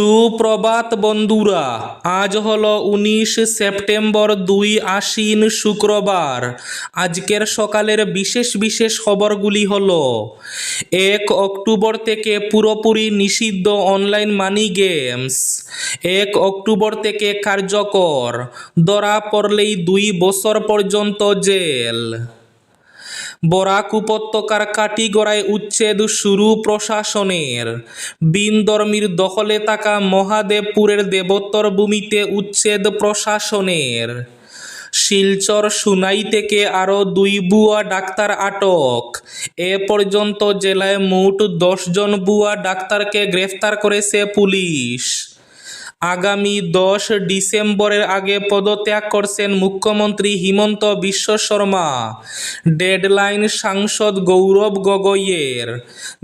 সুপ্রভাত বন্ধুরা, আজ হলো উনিশ সেপ্টেম্বর দুই আশ্বিন শুক্রবার। আজকের সকালের বিশেষ বিশেষ খবরগুলি হল, এক অক্টোবর থেকে পুরোপুরি নিষিদ্ধ অনলাইন মানি গেমস, এক অক্টোবর থেকে কার্যকর, ধরা পড়লেই দুই বছর পর্যন্ত জেল। বরাক উপত্যকার কাটিগড়ায় উচ্ছেদ শুরু প্রশাসনের। বিনধর্মীর দখলে থাকা মহাদেবপুরের দেবোত্তর ভূমিতে উচ্ছেদ প্রশাসনের। শিলচর সুনাই থেকে আরও দুই বুয়া ডাক্তার আটক। এ পর্যন্ত জেলায় মোট দশজন বুয়া ডাক্তারকে গ্রেফতার করেছে পুলিশ। আগামী দশ ডিসেম্বরের আগে পদত্যাগ করছেন মুখ্যমন্ত্রী হিমন্ত বিশ্ব শর্মা। ডেডলাইন সাংসদ গৌরব গগৈয়ের।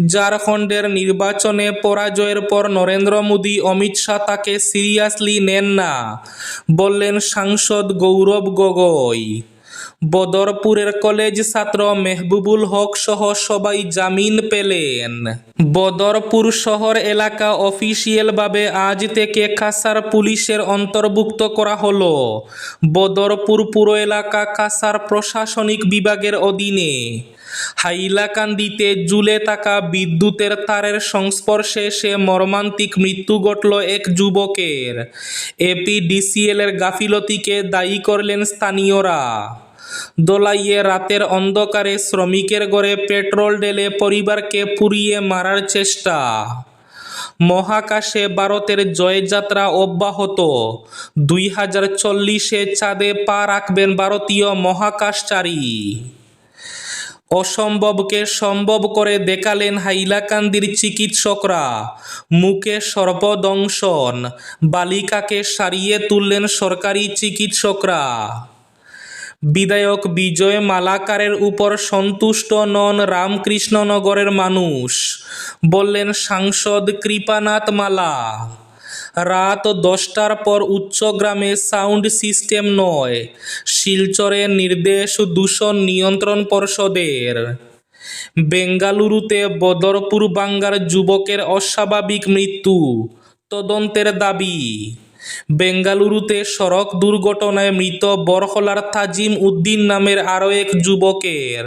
ঝাড়খণ্ডের নির্বাচনে পরাজয়ের পর নরেন্দ্র মোদী, অমিত শাহ তাকে সিরিয়াসলি নেন না, বললেন সাংসদ গৌরব গগৈ। বদরপুরের কলেজ ছাত্র মেহবুবুল হক সহ সবাই জামিন পেলেন। বদরপুর শহর এলাকা অফিসিয়ালভাবে আজ থেকে কাসার পুলিশের অন্তর্ভুক্ত করা হলো। বদরপুর পুর এলাকা কাসার প্রশাসনিক বিভাগের অধীনে। হাইলাকান্দিতে জুলে থাকা বিদ্যুতের তারের সংস্পর্শে সে মর্মান্তিক মৃত্যু ঘটল এক যুবকের। এপিডিসিএল এর গাফিলতিকে দায়ী করলেন স্থানীয়রা। দোলাইয়ে রাতের অন্ধকারে শ্রমিকের ঘরে পেট্রোল ঢেলে পরিবারকে পুড়িয়ে মারার চেষ্টা। মহাকাশে ভারতের জয়যাত্রা অব্যাহত। দুই হাজার চল্লিশে চাঁদে পা রাখবেন ভারতীয় মহাকাশচারী। অসম্ভবকে সম্ভব করে দেখালেন হাইলাকান্দির চিকিৎসকরা। মুখে সর্বদংশন, বালিকাকে সারিয়ে তুললেন সরকারি চিকিৎসকরা। বিধায়ক বিজয় মালাকারের উপর সন্তুষ্ট নন রামকৃষ্ণনগরের মানুষ। বললেন, সাংসদ কৃপানাথ মালা, রাত দশটার পর উচ্চগ্রামে সাউন্ড সিস্টেম নয় শিলচরের নির্দেশ দূষণ নিয়ন্ত্রণ পর্ষদের। বেঙ্গালুরুতে বদরপুর বাঙ্গার যুবকের অস্বাভাবিক মৃত্যু, তদন্তের দাবি। বেঙ্গালুরুতে সড়ক দুর্ঘটনায় মৃত বরহলার তাজিম উদ্দিন নামের আরও এক যুবকের।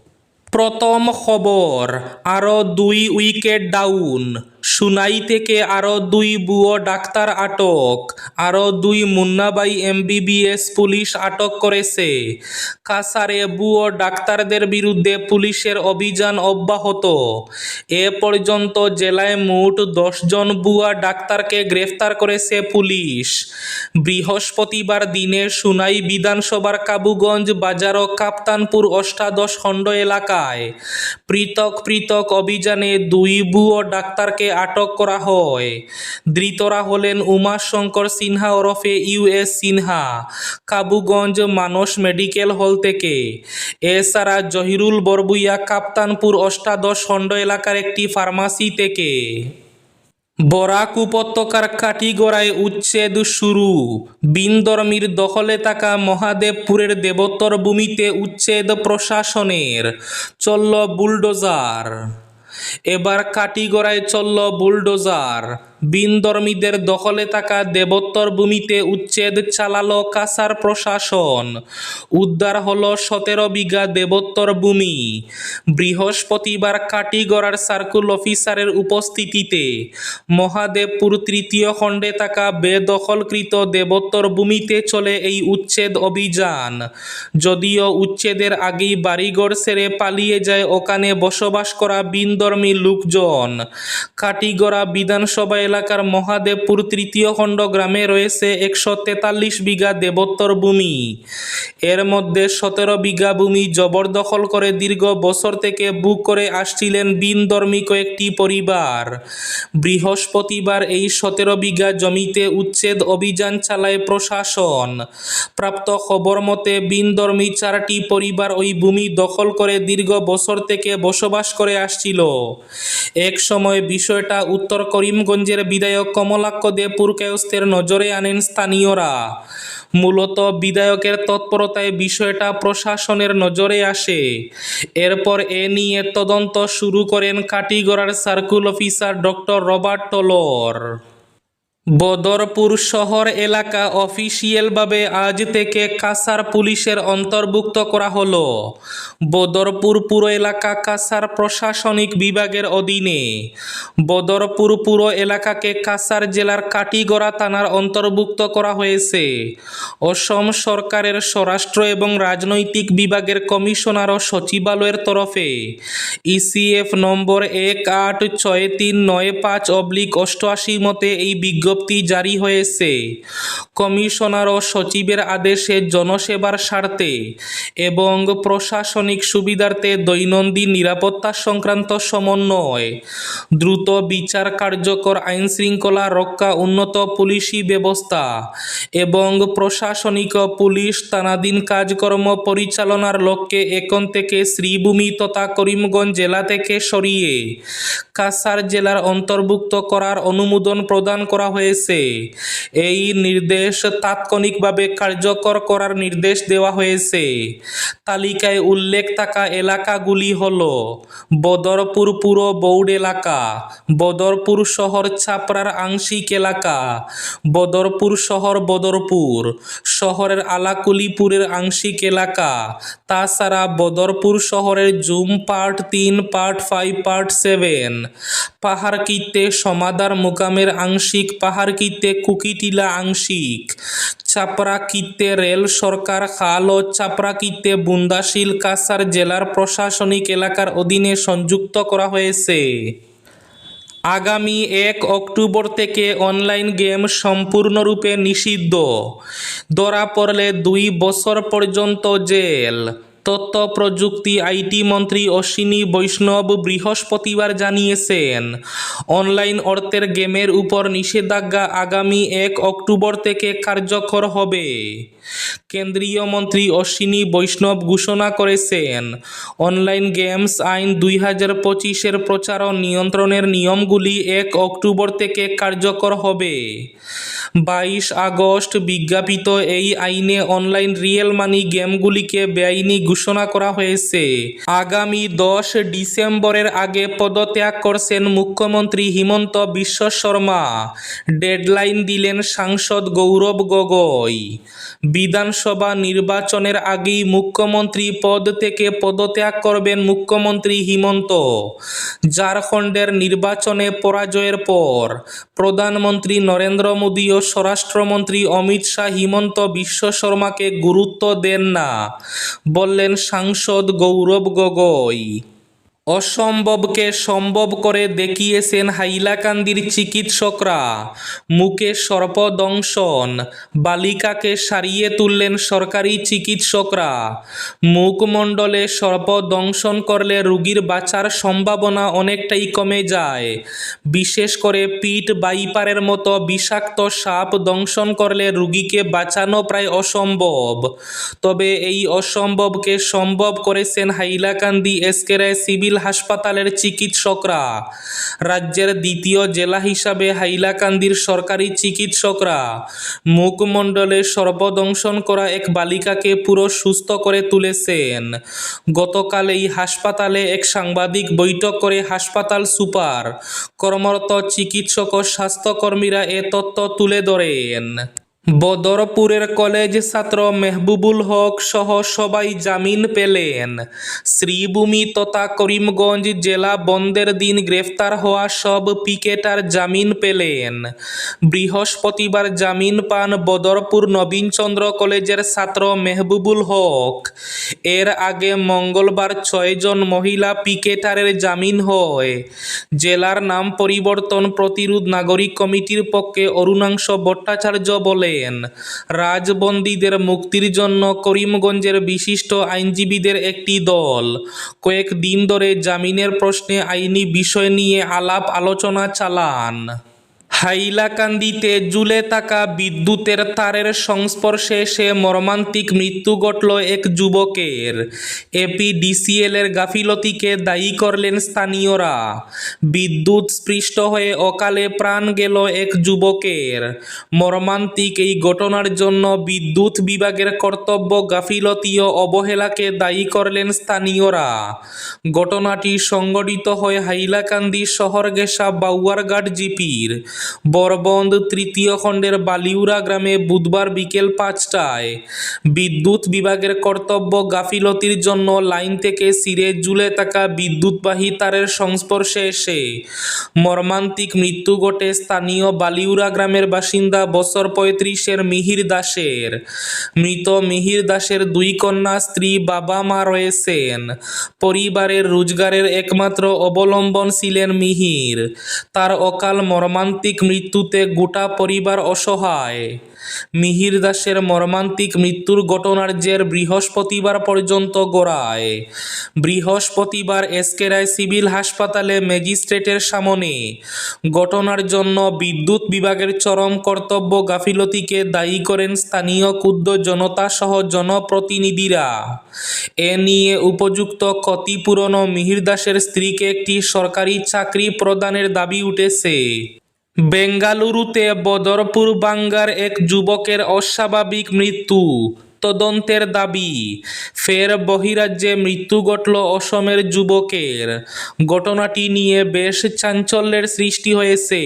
প্রথম খবর আরও দুই উইকেট ডাউন সুনাই থেকে আরও দুই বুয়ো ডাক্তার আটক আরও দুই মুন্নাবাই এমবিবিএস পুলিশ আটক করেছে। কাসারে বুয়ো ডাক্তারদের বিরুদ্ধে পুলিশের অভিযান অব্যাহত। এ পর্যন্ত জেলায় মোট দশজন বুয়া ডাক্তারকে গ্রেফতার করেছে পুলিশ। বৃহস্পতিবার দিনে সুনাই বিধানসভার কাবুগঞ্জ বাজার ও কাপ্তানপুর অষ্টাদশ খণ্ড এলাকায় পৃথক পৃথক অভিযানে দুই বুয়ো ডাক্তারকে আটক করা হয়। ধৃতরা হলেন উমাশঙ্কর সিনহা ওরফে ইউএস সিনহা, কাবুগঞ্জ মানস মেডিকেল হল থেকে। এছাড়া জহিরুল বরবুইয়া কাপ্তানপুর অষ্টাদশ খণ্ড এলাকার একটি ফার্মাসি থেকে। বরাক উপত্যকার কাটিগড়ায় উচ্ছেদ শুরু। বিনধর্মীর দখলে থাকা মহাদেবপুরের দেবোত্তর ভূমিতে উচ্ছেদ প্রশাসনের চলল বুলডোজার। এবার কাটিগড়ায় চলল বুলডোজার। বিনধর্মীদের দখলে থাকা দেবোত্তর ভূমিতে উচ্ছেদ চালালো কাসার প্রশাসন। উদ্ধার হলো সতেরো বিঘা দেবোত্তর ভূমি। বৃহস্পতিবার কাটিগড়ার সার্কুল অফিসারের উপস্থিতিতে মহাদেবপুর তৃতীয় খণ্ডে থাকা বেদখলকৃত দেবোত্তর ভূমিতে চলে এই উচ্ছেদ অভিযান। যদিও উচ্ছেদের আগেই বাড়িঘর সেরে পালিয়ে যায় ওখানে বসবাস করা বিনধর্মী লোকজন। কাটিগড়া বিধানসভা এলাকার মহাদেবপুর তৃতীয় খণ্ড গ্রামে রয়েছে একশো তেতাল্লিশ বিঘা দেবোত্তর ভূমি। এর মধ্যে সতেরো বিঘা ভূমি জবরদখল করে দীর্ঘ বছর থেকে বুক করে আসছিলেন বিনধর্মী কয়েকটি পরিবার। বৃহস্পতিবার এই সতেরো বিঘা জমিতে উচ্ছেদ অভিযান চালায় প্রশাসন। প্রাপ্ত খবর মতে বিনধর্মী চারটি পরিবার ওই ভূমি দখল করে দীর্ঘ বছর থেকে বসবাস করে আসছিল। এক সময় বিষয়টা উত্তর করিমগঞ্জের বিধায়ক কমলাক্ষ দে পুরকায়স্তের নজরে আনেন স্থানীয়রা। মূলত বিধায়কের তৎপরতায় বিষয়টা প্রশাসনের নজরে আসে। এরপর এ নিয়ে তদন্ত শুরু করেন কাটিগড়ার circle officer doctor Robert Taylor. Badarpur শহর এলাকা অফিসিয়ালভাবে আজ থেকে কাসার পুলিশের অন্তর্ভুক্ত করা হলো। বদরপুর পুর এলাকা কাসার প্রশাসনিক বিভাগের অধীনে। বদরপুর পুর এলাকাকে কাসার জেলার কাটিগড়া থানার অন্তর্ভুক্ত করা হয়েছে। অসম সরকারের স্বরাষ্ট্র এবং রাজনৈতিক বিভাগের কমিশনার ও সচিবালয়ের তরফে ইসিএফ নম্বর এক আট ছয় তিন নয় পাঁচ অবলিক অষ্টআশি মতে এই বিজ্ঞপ্তি জারি হয়েছে। কমিশনার ও সচিবের আদেশে জনসেবার স্বার্থে এবং প্রশাসনিক সুবিধার্থে দৈনন্দিন নিরাপত্তা সংক্রান্ত সমন্বয়, দ্রুত বিচার কার্যকর আইন শৃঙ্খলা রক্ষা, উন্নত পুলিশি ব্যবস্থা এবং প্রশাসনিক পুলিশ থানাধীন কাজকর্ম পরিচালনার লক্ষ্যে এখন থেকে শ্রীভূমি তথা করিমগঞ্জ জেলা থেকে সরিয়ে কাসার জেলার অন্তর্ভুক্ত করার অনুমোদন প্রদান করা হয়েছে। এই নির্দেশ তাৎক্ষণিকভাবে কার্যকর করার নির্দেশ দেওয়া হয়েছে। তালিকায় উল্লেখ থাকা এলাকাগুলি হল বদরপুর পুর বৌড এলাকা, বদরপুর শহর ছাপড়ার আংশিক এলাকা, বদরপুর শহর বদরপুর, শহরের আলাকুলিপুরের আংশিক এলাকা, তাছাড়া বদরপুর শহরের জুম পার্ট তিন, পার্ট ফাইভ, পার্ট সেভেন পাহাড়কিতে সমাদার মুকামের আংশিক পাহাড়কিতে কুকিটিলা আংশিক চাপড়াকিতে রেল সরকার খাল ও চাপড়াকিতে বুন্দাশিল কাসার জেলার প্রশাসনিক এলাকার অধীনে সংযুক্ত করা হয়েছে। আগামী এক অক্টোবর থেকে অনলাইন গেম সম্পূর্ণরূপে নিষিদ্ধ। ধরা পড়লে দুই বছর পর্যন্ত জেল। তথ্য প্রযুক্তি আইটি মন্ত্রী অশ্বিনী বৈষ্ণব বৃহস্পতিবার জানিয়েছেন, অনলাইন অর্থের গেমের উপর নিষেধাজ্ঞা আগামী এক অক্টোবর থেকে কার্যকর হবে। কেন্দ্রীয় মন্ত্রী অশ্বিনী বৈষ্ণব ঘোষণা করেছেন, অনলাইন গেমস আইন দুই হাজার পঁচিশের প্রচার ও নিয়ন্ত্রণের নিয়মগুলি এক অক্টোবর থেকে কার্যকর হবে। বাইশ আগস্ট বিজ্ঞাপিত এই আইনে অনলাইন রিয়েল মানি গেমগুলিকে বেআইনি ঘোষণা করা হয়েছে। আগামী দশ ডিসেম্বরের আগে পদত্যাগ করছেন মুখ্যমন্ত্রী হিমন্ত বিশ্ব শর্মা। ডেডলাইন দিলেন সাংসদ গৌরব গগৈ। বিধানসভা নির্বাচনের আগেই মুখ্যমন্ত্রী পদ থেকে পদত্যাগ করবেন মুখ্যমন্ত্রী হিমন্ত। ঝাড়খণ্ডের নির্বাচনে পরাজয়ের পর প্রধানমন্ত্রী নরেন্দ্র মোদী ও স্বরাষ্ট্রমন্ত্রী অমিত শাহ হিমন্ত বিশ্ব শর্মাকে গুরুত্ব দেন না। বললেন সাংসদ গৌরব গগৈ। অসম্ভবকে সম্ভব করে দেখিয়েছেন হাইলাকান্দির চিকিৎসকরা। মুখে সর্পদংশন, বালিকাকে সারিয়ে তুললেন সরকারি চিকিৎসকরা। মুখমণ্ডলে সর্পদংশন করলে রোগীর বাঁচার সম্ভাবনা অনেকটাই কমে যায়। বিশেষ করে পিঠ বাইপারের মতো বিষাক্ত সাপ দংশন করলে রোগীকে বাঁচানো প্রায় অসম্ভব। তবে এই অসম্ভবকে সম্ভব করেছেন হাইলাকান্দি এসকে রায় সিভিল হাসপাতালের চিকিৎসকরা। রাজ্যের দ্বিতীয় জেলা হিসাবে হাইলাকান্দির সরকারি চিকিৎসকরা। মুখমণ্ডলে সর্বদংশন করা এক বালিকাকে পুরো সুস্থ করে তুলেছেন। গতকাল এই হাসপাতালে এক সাংবাদিক বৈঠক করে হাসপাতাল সুপার, কর্মরত চিকিৎসক ও স্বাস্থ্যকর্মীরা এ তথ্য তুলে ধরেন। বদরপুরের কলেজ ছাত্র মেহবুবুল হক সহ সবাই জামিন পেলেন। শ্রীভূমি তথা করিমগঞ্জ জেলা বন্ধের দিন গ্রেফতার হওয়া সব পিকেটার জামিন পেলেন। বৃহস্পতিবার জামিন পান বদরপুর নবীনচন্দ্র কলেজের ছাত্র মেহবুবুল হক। এর আগে মঙ্গলবার ছয়জন মহিলা পিকেটারের জামিন হয়। জেলার নাম পরিবর্তন প্রতিরোধ নাগরিক কমিটির পক্ষে অরুণাংশ ভট্টাচার্য বলেন, রাজবন্দীদের মুক্তির জন্য করিমগঞ্জের বিশিষ্ট আইনজীবীদের একটি দল। কয়েক দিন ধরে জামিনের প্রশ্নে আইনি বিষয় নিয়ে আলাপ আলোচনা চালান। হাইলাকান্দিতে জুলে থাকা বিদ্যুতের তারের সংস্পর্শে এসে মর্মান্তিক মৃত্যু ঘটল এক যুবকের। এপিডিসিএল এর গাফিলতিকে দায়ী করলেন স্থানীয়রা। বিদ্যুৎ স্পৃষ্ট হয়ে অকালে প্রাণ গেল এক যুবকের। মর্মান্তিক এই ঘটনার জন্য বিদ্যুৎ বিভাগের কর্তব্য গাফিলতি ও অবহেলাকে দায়ী করলেন স্থানীয়রা। ঘটনাটি সংঘটিত হয় হাইলাকান্দি শহরগেসা বাউয়ারঘাট জিপির। বরবন্দ তৃতীয় খণ্ডের বালিউরা গ্রামে বুধবার বিকেল পাঁচটায় বিদ্যুৎ বিভাগের কর্তব্য গাফিলতির জন্য লাইন থেকে সিরে ঝুলে থাকা বিদ্যুৎবাহী তারের সংস্পর্শে এসে মর্মান্তিক মৃত্যু ঘটে স্থানীয় বালিউরা গ্রামের বাসিন্দা বছর পঁয়ত্রিশের মিহির দাসের। মৃত মিহির দাসের দুই কন্যা, স্ত্রী, বাবা, মা রয়েছেন। পরিবারের রোজগারের একমাত্র অবলম্বন ছিলেন মিহির। তার অকাল মর্মান্তিক মৃত্যুতে গোটা পরিবার অসহায়। মিহির দাসের মর্মান্তিক মৃত্যুর ঘটনার জের বৃহস্পতিবার পর্যন্ত গড়ায়। বৃহস্পতিবার এসকেরায় সিভিল হাসপাতালে ম্যাজিস্ট্রেটের সামনে। ঘটনার জন্য বিদ্যুৎ বিভাগের চরম কর্তব্য গাফিলতিকে দায়ী করেন স্থানীয় ক্ষুদ্র জনতা সহ জনপ্রতিনিধিরা। এ নিয়ে উপযুক্ত ক্ষতিপূরণ মিহির দাসের স্ত্রীকে একটি সরকারি চাকরি প্রদানের দাবি উঠেছে। বেঙ্গালুরুতে বদরপুর বাঙ্গার এক যুবকের অস্বাভাবিক মৃত্যু। তদন্তের দাবি, ফের বহিরাজ্যে মৃত্যু ঘটল অসমের যুবকের। ঘটনাটি নিয়ে বেশ চাঞ্চল্যের সৃষ্টি হয়েছে।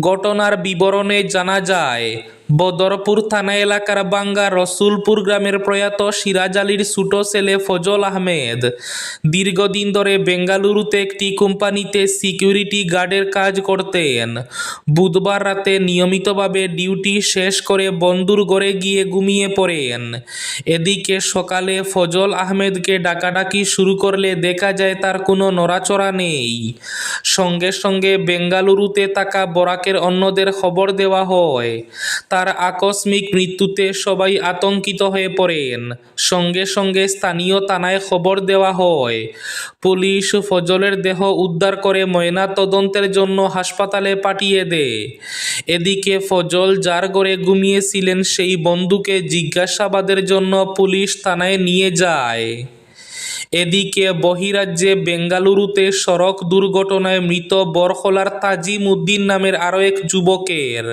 ঘটনার বিবরণে জানা যায় বদরপুর থানা এলাকার বাঙ্গা রসুলপুর গ্রামের প্রয়াত সিরাজ আলীর ছোটো ছেলে ফজল আহমেদ দীর্ঘদিন ধরে বেঙ্গালুরুতে একটি কোম্পানিতে সিকিউরিটি গার্ডের কাজ করতেন। বুধবার রাতে নিয়মিতভাবে ডিউটি শেষ করে বন্ধুর ঘরে গিয়ে ঘুমিয়ে পড়েন। এদিকে সকালে ফজল আহমেদকে ডাকাডাকি শুরু করলে দেখা যায় তার কোনো নড়াচড়া নেই। সঙ্গে সঙ্গে বেঙ্গালুরুতে থাকা বরাকের অন্যদের খবর দেওয়া হয়। তার আকস্মিক মৃত্যুতে সবাই আতঙ্কিত হয়ে পড়েন। সঙ্গে সঙ্গে স্থানীয় থানায় খবর দেওয়া হয়, পুলিশ ফজলের দেহ উদ্ধার করে ময়না তদন্তের জন্য হাসপাতালে পাঠিয়ে দেয়। এদিকে ফজল যার ঘরে ঘুমিয়েছিলেন সেই বন্ধুকে জিজ্ঞাসাবাদের জন্য পুলিশ থানায় নিয়ে যায়। এদিকে বহিরাজ্যে বেঙ্গালুরুতে সড়ক দুর্ঘটনায় মৃত বরখলার তাজিম উদ্দিন নামের আরও এক যুবকের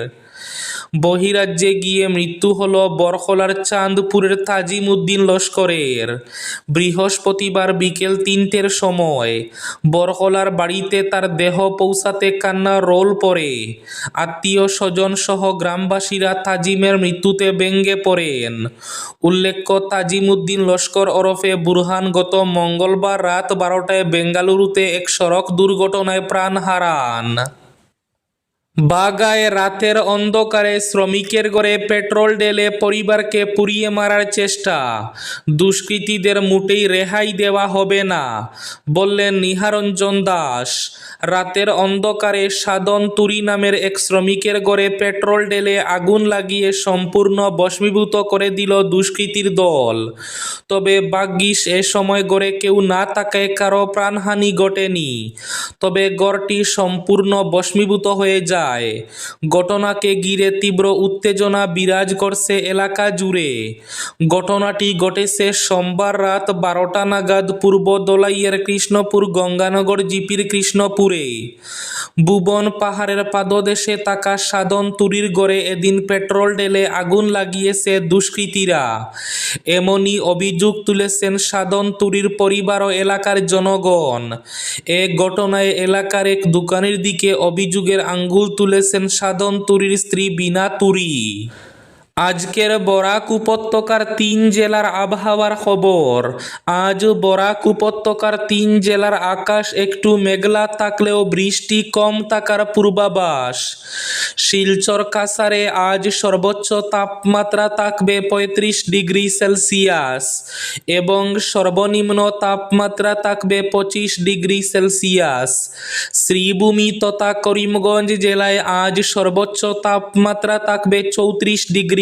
বহিরাজ্যে গিয়ে মৃত্যু হল বরখলার চাঁদপুরের তাজিম উদ্দিন লস্করের। বৃহস্পতিবার বিকেল তিনটের সময় বরখলার বাড়িতে তার দেহ পৌঁছাতে কান্না রোল পড়ে। আত্মীয় স্বজন সহ গ্রামবাসীরা তাজিমের মৃত্যুতে ব্যঙ্গে পড়েন। উল্লেখ্য তাজিম উদ্দিন লস্কর ওরফে বুরহান গত মঙ্গলবার রাত বারোটায় বেঙ্গালুরুতে এক সড়ক দুর্ঘটনায় প্রাণ হারান। বাগায় রাতের অন্ধকারে শ্রমিকের ঘরে পেট্রোল ঢেলে পরিবারকে পুড়িয়ে মারার চেষ্টা। দুষ্কৃতীদের মোটেই রেহাই দেওয়া হবে না, বললেন নিহারঞ্জন দাস। রাতের অন্ধকারে সাধন তুরি নামের এক শ্রমিকের ঘরে পেট্রোল ঢেলে আগুন লাগিয়ে সম্পূর্ণ ভস্মীভূত করে দিল দুষ্কৃতীর দল। তবে ভাগ্যিস এ সময় গড়ে কেউ না থাকায় কারও প্রাণহানি ঘটেনি। তবে গড়টি সম্পূর্ণ ভস্মীভূত হয়ে যায়। ঘটনাকে ঘিরে তীব্র উত্তেজনা বিরাজ করছে এলাকা জুড়ে। ঘটনাটি ঘটেছে সোমবার রাত বারোটা নাগাদ পূর্ব দোলাইয়ের কৃষ্ণপুর গঙ্গানগর জিপির কৃষ্ণপুরে। ভুবন পাহাড়ের পাদদেশে থাকা সাধন তুরির গড়ে এদিন পেট্রোল ঢেলে আগুন লাগিয়েছে দুষ্কৃতীরা। এমনই অভিযোগ তুলেছেন সাধন তুরির পরিবার ও এলাকার জনগণ। এ ঘটনায় এলাকার এক দোকানের দিকে অভিযোগের আঙ্গুল তুলেছেন সাধন তুরির স্ত্রী বিনা তুরি। আজকের বরাক উপত্যকার তিন জেলার আবহাওয়ার খবর। আজ বরাক উপত্যকার তিন জেলার আকাশ একটু মেঘলা থাকলেও বৃষ্টি কম থাকার পূর্বাভাস। শিলচর কাসারে আজ সর্বোচ্চ তাপমাত্রা থাকবে পঁয়ত্রিশ ডিগ্রি সেলসিয়াস এবং সর্বনিম্ন তাপমাত্রা থাকবে পঁচিশ ডিগ্রি সেলসিয়াস। শ্রীভূমি তথা করিমগঞ্জ জেলায় আজ সর্বোচ্চ তাপমাত্রা থাকবে চৌত্রিশ ডিগ্রি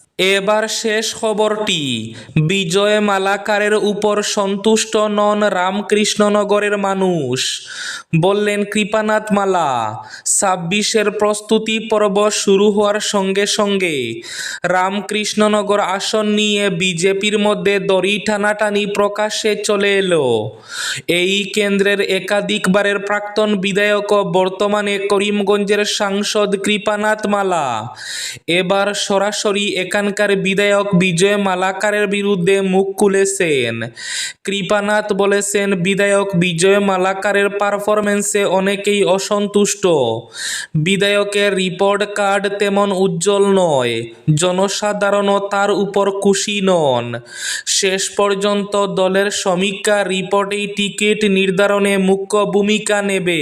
এবার শেষ খবরটি, বিজয় মালাকারের উপর সন্তুষ্ট নন রামকৃষ্ণনগরের মানুষ। বললেন, কৃপানাথ মালা, ছাব্বিশের প্রস্তুতি পর্ব শুরু হওয়ার সঙ্গে সঙ্গে রামকৃষ্ণনগর আসন নিয়ে বিজেপির মধ্যে দড়ি টানাটানি প্রকাশ্যে চলে এলো। এই কেন্দ্রের একাধিকবারের প্রাক্তন বিধায়ক বর্তমানে করিমগঞ্জের সাংসদ কৃপানাথ মালা। এবার সরাসরি এখানকার বিধায়ক বিজয় মালাকারের বিরুদ্ধে মুখ খুলেছেন। কৃপানাথ বলেছেন, বিধায়ক বিজয় মালাকারের পারফরমেন্সে অনেকেই অসন্তুষ্ট। বিধায়কের রিপোর্ট কার্ড তেমন উজ্জ্বল নয়, জনসাধারণও তার উপর খুশি নন। শেষ পর্যন্ত দলের সমীক্ষা রিপোর্টেই টিকিট নির্ধারণে মুখ্য ভূমিকা নেবে।